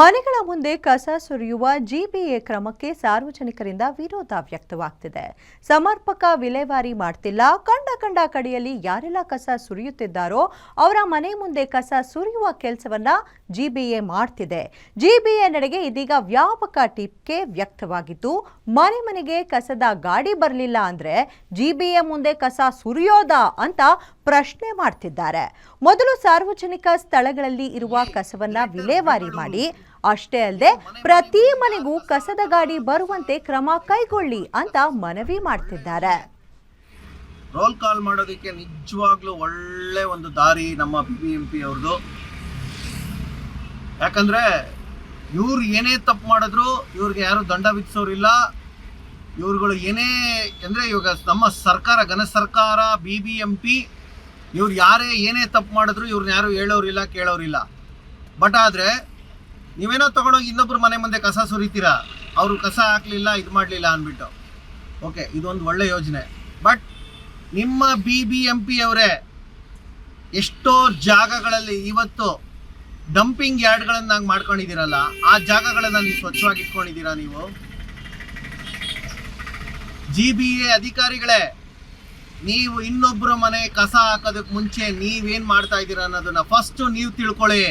ಮನೆಗಳ ಮುಂದೆ ಕಸ ಸುರಿಯುವ ಜಿಬಿಎ ಕ್ರಮಕ್ಕೆ ಸಾರ್ವಜನಿಕರಿಂದ ವಿರೋಧ ವ್ಯಕ್ತವಾಗ್ತಿದೆ. ಸಮರ್ಪಕ ವಿಲೇವಾರಿ ಮಾಡ್ತಿಲ್ಲ. ಕಂಡ ಕಂಡ ಕಡೆಯಲ್ಲಿ ಯಾರೆಲ್ಲ ಕಸ ಸುರಿಯುತ್ತಿದ್ದಾರೋ ಅವರ ಮನೆ ಮುಂದೆ ಕಸ ಸುರಿಯುವ ಕೆಲಸವನ್ನ ಜಿಬಿಎ ಮಾಡ್ತಿದೆ. ಜಿಬಿಎ ನಡೆಗೆ ಇದೀಗ ವ್ಯಾಪಕ ಟೀಕೆ ವ್ಯಕ್ತವಾಗಿದ್ದು, ಮನೆ ಮನೆಗೆ ಕಸದ ಗಾಡಿ ಬರಲಿಲ್ಲ ಅಂದ್ರೆ ಜಿಬಿಎ ಮುಂದೆ ಕಸ ಸುರಿಯೋದಾ ಅಂತ ಪ್ರಶ್ನೆ ಮಾಡ್ತಿದ್ದಾರೆ. ಮೊದಲು ಸಾರ್ವಜನಿಕ ಸ್ಥಳಗಳಲ್ಲಿ ಇರುವ ಕಸವನ್ನ ವಿಲೇವಾರಿ ಮಾಡಿ ಅಷ್ಟೇ ಅಲ್ಲದೆ ಪ್ರತಿ ಮನೆಗೂ ಕಸದ ಗಾಡಿ ಬರುವಂತೆ ಕ್ರಮ ಕೈಗೊಳ್ಳಿ ಅಂತ ಮನವಿ ಮಾಡ್ತಿದ್ದಾರೆ. ರೋಲ್ ಕಾಲ್ ಮಾಡೋದಕ್ಕೆ ನಿಜವಾಗ್ಲೂ ಒಳ್ಳೆ ಒಂದು ದಾರಿ ನಮ್ಮ ಬಿ ಬಿ ಎಂ ಪಿ ಅವ್ರದ್ದು. ಯಾಕಂದ್ರೆ ಇವ್ರು ಏನೇ ತಪ್ಪು ಮಾಡಿದ್ರು, ಇವ್ರಿಗೆ ಯಾರು ದಂಡ ವಿಧಿಸೋರಿಲ್ಲ. ಇವ್ರುಗಳು ಏನೇ, ಅಂದರೆ ಇವಾಗ ನಮ್ಮ ಸರ್ಕಾರ, ಘನ ಸರ್ಕಾರ ಬಿ ಬಿ ಎಂ ಇವ್ರು ಯಾರೇ ಏನೇ ತಪ್ಪು ಮಾಡಿದ್ರು, ಇವ್ರನ್ನ ಯಾರು ಹೇಳೋರಿಲ್ಲ, ಕೇಳೋರಿಲ್ಲ. ಬಟ್ ಆದರೆ ನೀವೇನೋ ತಗೊಂಡೋಗಿ ಇನ್ನೊಬ್ರು ಮನೆ ಮುಂದೆ ಕಸ ಸುರಿತೀರಾ? ಅವರು ಕಸ ಹಾಕಲಿಲ್ಲ, ಇದು ಮಾಡಲಿಲ್ಲ ಅಂದ್ಬಿಟ್ಟು. ಓಕೆ ಇದೊಂದು ಒಳ್ಳೆ ಯೋಜನೆ. ಬಟ್ ನಿಮ್ಮ ಬಿ ಬಿ ಎಂ ಪಿ ಅವರೇ, ಎಷ್ಟೋ ಜಾಗಗಳಲ್ಲಿ ಇವತ್ತು ಡಂಪಿಂಗ್ ಯಾರ್ಡ್ಗಳನ್ನು ನಂಗೆ ಮಾಡ್ಕೊಂಡಿದ್ದೀರಲ್ಲ, ಆ ಜಾಗಗಳನ್ನು ನೀವು ಸ್ವಚ್ಛವಾಗಿ ಇಟ್ಕೊಂಡಿದ್ದೀರಾ ನೀವು? ಜಿ ಬಿ ಎ ಅಧಿಕಾರಿಗಳೇ, ನೀವು ಇನ್ನೊಬ್ಬರ ಮನೆ ಕಸ ಹಾಕೋದಕ್ಕೆ ಮುಂಚೆ ನೀವೇನು ಮಾಡ್ತಾ ಇದ್ದೀರಾ ಅನ್ನೋದನ್ನ ಫಸ್ಟು ನೀವು ತಿಳ್ಕೊಳ್ಳಿ.